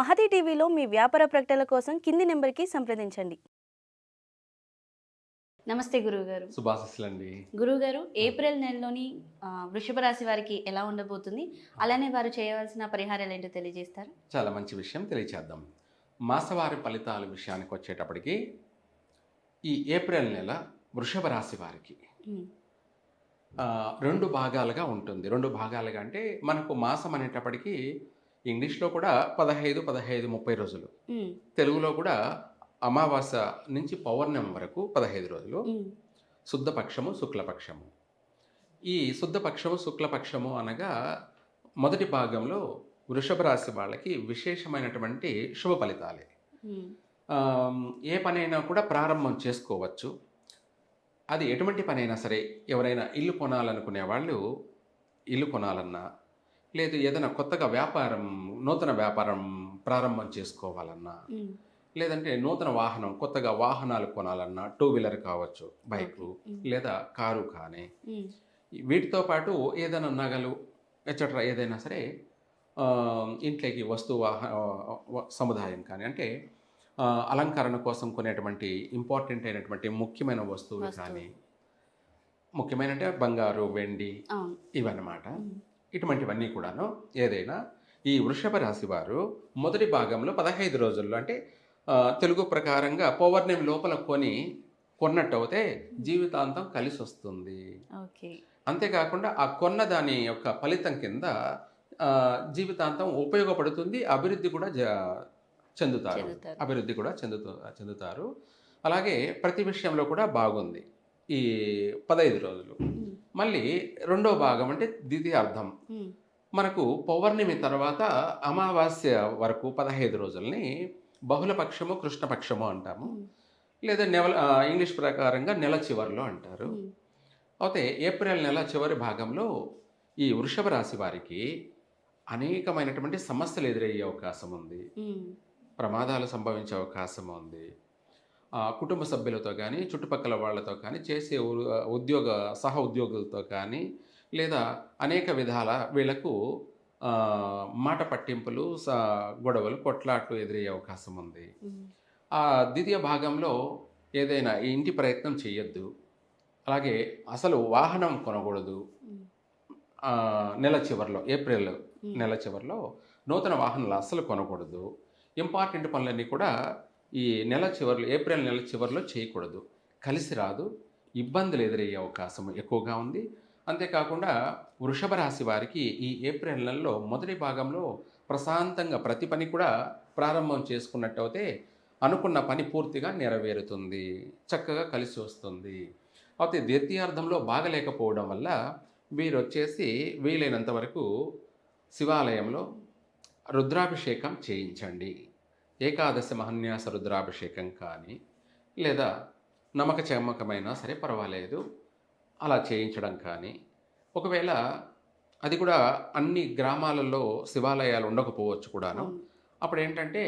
మహతి టీవీలో మీ వ్యాపార ప్రకటనల కోసం కింది నెంబర్కి సంప్రదించండి. నమస్తే గురువుగారు. శుభాశిస్సులండి. గురువుగారు ఏప్రిల్ నెలలోని వృషభ రాశి వారికి ఎలా ఉండబోతుంది? అలానే వారు చేయవలసిన పరిహారాలు ఏంటో తెలియజేస్తారు? చాలా మంచి విషయం తెలియచేద్దాం. మాసవారి ఫలితాల విషయానికి వచ్చేటప్పటికి ఈ ఏప్రిల్ నెల వృషభ రాశి వారికి రెండు భాగాలుగా ఉంటుంది. రెండు భాగాలుగా అంటే మనకు మాసం అనేటప్పటికీ ఇంగ్లీష్లో కూడా పదహైదు పదహైదు ముప్పై రోజులు. తెలుగులో కూడా అమావాస్య నుంచి పౌర్ణమి వరకు పదహైదు రోజులు. శుద్ధపక్షము శుక్లపక్షము. ఈ శుద్ధపక్షము శుక్లపక్షము అనగా మొదటి భాగంలో వృషభ రాశి వాళ్ళకి విశేషమైనటువంటి శుభ ఫలితాలే. ఏ పనైనా కూడా ప్రారంభం చేసుకోవచ్చు. అది ఎటువంటి పనైనా సరే ఎవరైనా ఇల్లు కొనాలనుకునే వాళ్ళు ఇల్లు కొనాలన్నా లేదు ఏదైనా కొత్తగా వ్యాపారం నూతన వ్యాపారం ప్రారంభం చేసుకోవాలన్నా లేదంటే నూతన వాహనం కొత్తగా వాహనాలు కొనాలన్నా టూ వీలర్ కావచ్చు బైకు లేదా కారు కానీ వీటితో పాటు ఏదైనా నగలు ఎట్సెట్రా ఏదైనా సరే ఇంట్లోకి వస్తు వాహ వ- సముదాయం కానీ అంటే అలంకరణ కోసం కొనేటువంటి ఇంపార్టెంట్ అయినటువంటి ముఖ్యమైన వస్తువులు. కానీ ముఖ్యమైన అంటే బంగారు వెండి ఇవన్నమాట. ఇటువంటివన్నీ కూడాను ఏదైనా ఈ వృషభ రాశి వారు మొదటి భాగంలో పదహైదు రోజుల్లో అంటే తెలుగు ప్రకారంగా పౌర్ణమి లోపల కొని కొన్నట్టు అయితే జీవితాంతం కలిసి వస్తుంది అంతేకాకుండా ఆ కొన్న దాని యొక్క ఫలితం కింద జీవితాంతం ఉపయోగపడుతుంది అభివృద్ధి కూడా జ చెందుతారు. అభివృద్ధి కూడా చెందుతూ చెందుతారు. అలాగే ప్రతి విషయంలో కూడా బాగుంది ఈ పదహైదు రోజులు. మళ్ళీ రెండో భాగం అంటే ద్వితీయార్థం. ఉమ్, మనకు పౌర్ణమి తర్వాత అమావాస్య వరకు పదహైదు రోజుల్ని బహుళపక్షము కృష్ణపక్షము అంటాము. లేదా నెల ఇంగ్లీష్ ప్రకారంగా నెల చివరిలో అంటారు. అయితే ఏప్రిల్ నెల చివరి భాగంలో ఈ వృషభ రాశి వారికి అనేకమైనటువంటి సమస్యలు ఎదురయ్యే అవకాశం ఉంది. ప్రమాదాలు సంభవించే అవకాశం ఉంది. కుటుంబ సభ్యులతో కానీ చుట్టుపక్కల వాళ్ళతో కానీ చేసే ఉద్యోగ సహ ఉద్యోగులతో కానీ లేదా అనేక విధాల వీళ్ళకు ఆ, మాట పట్టింపులు స- గొడవలు కొట్లాట్లు ఎదురయ్యే అవకాశం ఉంది. ఆ ద్వితీయ భాగంలో ఏదైనా ఇంటి ప్రయత్నం చేయొద్దు అలాగే అసలు వాహనం కొనకూడదు. నెల చివరిలో ఏప్రిల్ నెల చివరిలో నూతన వాహనాలు అస్సలు కొనకూడదు. ఇంపార్టెంట్ పనులన్నీ కూడా ఈ నెల చివరిలో ఏప్రిల్ నెల చివరిలో చేయకూడదు. కలిసి రాదు. ఇబ్బందులు ఎదురయ్యే అవకాశం ఎక్కువగా ఉంది. అంతేకాకుండా వృషభ రాశి వారికి ఈ ఏప్రిల్ నెలలో మొదటి భాగంలో ప్రశాంతంగా ప్రతి పని కూడా ప్రారంభం చేసుకున్నట్టయితే అనుకున్న పని పూర్తిగా నెరవేరుతుంది. చక్కగా కలిసి వస్తుంది. అయితే ద్వితీయార్థంలో బాగలేకపోవడం వల్ల వీరు వచ్చేసి వీలైనంత వరకు శివాలయంలో రుద్రాభిషేకం చేయించండి. ఏకాదశి మహన్యాస రుద్రాభిషేకం కానీ లేదా నమ్మక చమ్మకమైనా సరే పర్వాలేదు అలా చేయించడం కానీ ఒకవేళ అది కూడా అన్ని గ్రామాలలో శివాలయాలు ఉండకపోవచ్చు కూడాను. అప్పుడు ఏంటంటే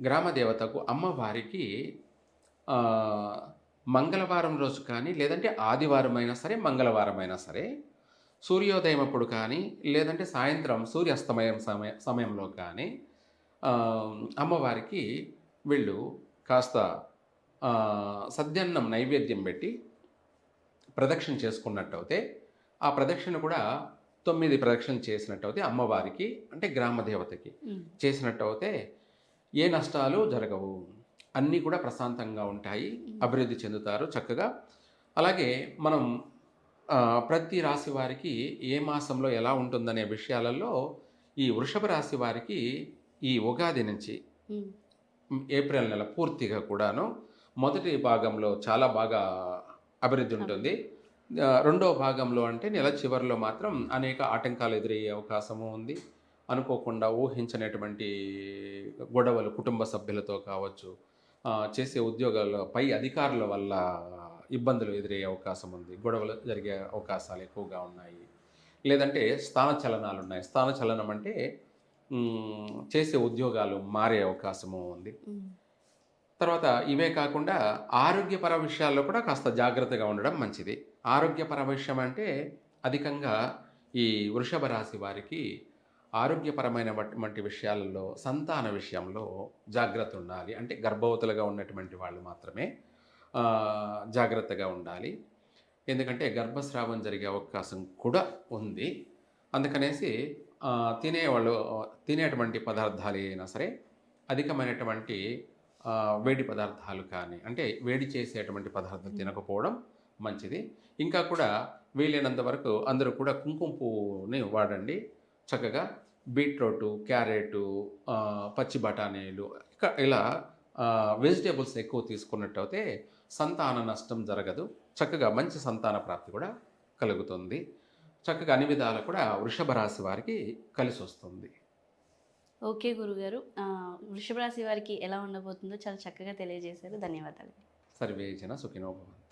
గ్రామ దేవతకు అమ్మవారికి మంగళవారం రోజు కానీ లేదంటే ఆదివారం అయినా సరే మంగళవారం అయినా సరే సూర్యోదయం అప్పుడు కానీ లేదంటే సాయంత్రం సూర్యాస్తమయం సమయ సమయంలో కానీ అమ్మవారికి వీళ్ళు కాస్త సద్యన్నం నైవేద్యం పెట్టి ప్రదక్షిణ చేసుకున్నట్టయితే ఆ ప్రదక్షిణ కూడా తొమ్మిది ప్రదక్షిణ చేసినట్టయితే అమ్మవారికి అంటే గ్రామ దేవతకి ఉమ్, చేసినట్టయితే ఏ నష్టాలు జరగవు. అన్నీ కూడా ప్రశాంతంగా ఉంటాయి అభివృద్ధి చెందుతారు చక్కగా. అలాగే మనం ప్రతి రాశి వారికి ఏ మాసంలో ఎలా ఉంటుందనే విషయాలలో ఈ వృషభ రాశి వారికి ఈ ఉగాది నుంచి ఏప్రిల్ నెల పూర్తిగా కూడాను మొదటి భాగంలో చాలా బాగా అభివృద్ధి ఉంటుంది. రెండో భాగంలో అంటే నెల చివరిలో మాత్రం అనేక ఆటంకాలు ఎదురయ్యే అవకాశము ఉంది. అనుకోకుండా ఊహించనటువంటి గొడవలు కుటుంబ సభ్యులతో కావచ్చు చేసే ఉద్యోగాల పై అధికారుల వల్ల ఇబ్బందులు ఎదురయ్యే అవకాశం ఉంది. గొడవలు జరిగే అవకాశాలు ఎక్కువగా ఉన్నాయి. లేదంటే స్థాన చలనాలు ఉన్నాయి. స్థాన చలనం అంటే చేసే ఉద్యోగాలు మారే అవకాశము ఉంది. తర్వాత ఇవే కాకుండా ఆరోగ్యపర విషయాల్లో కూడా కాస్త జాగ్రత్తగా ఉండడం మంచిది. ఆరోగ్యపర విషయం అంటే అధికంగా ఈ వృషభ రాశి వారికి ఆరోగ్యపరమైన వట్- విషయాలలో సంతాన విషయంలో జాగ్రత్త ఉండాలి. అంటే గర్భవతులుగా ఉన్నటువంటి వాళ్ళు మాత్రమే జాగ్రత్తగా ఉండాలి. ఎందుకంటే గర్భస్రావం జరిగే అవకాశం కూడా ఉంది. అందుకనేసి తినేవాళ్ళు తినేటువంటి పదార్థాలు అయినా సరే అధికమైనటువంటి వేడి పదార్థాలు కానీ అంటే వేడి చేసేటువంటి పదార్థాలు తినకపోవడం మంచిది. ఇంకా కూడా వీలైనంత వరకు అందరూ కూడా కుంకుమ పువ్వుని వాడండి. చక్కగా బీట్రూటు క్యారెటు పచ్చి బఠానీలు ఇక ఇలా వెజిటేబుల్స్ ఎక్కువ తీసుకున్నట్టయితే సంతాన నష్టం జరగదు. చక్కగా మంచి సంతాన ప్రాప్తి కూడా కలుగుతుంది. చక్కగా అన్ని విధాలు కూడా వృషభ రాశి వారికి కలిసి వస్తుంది. ఓకే గురుగారు. వృషభ రాశి వారికి ఎలా ఉండబోతుందో చాలా చక్కగా తెలియజేశారు. ధన్యవాదాలు. సర్వేజన సుఖినో భవంతు.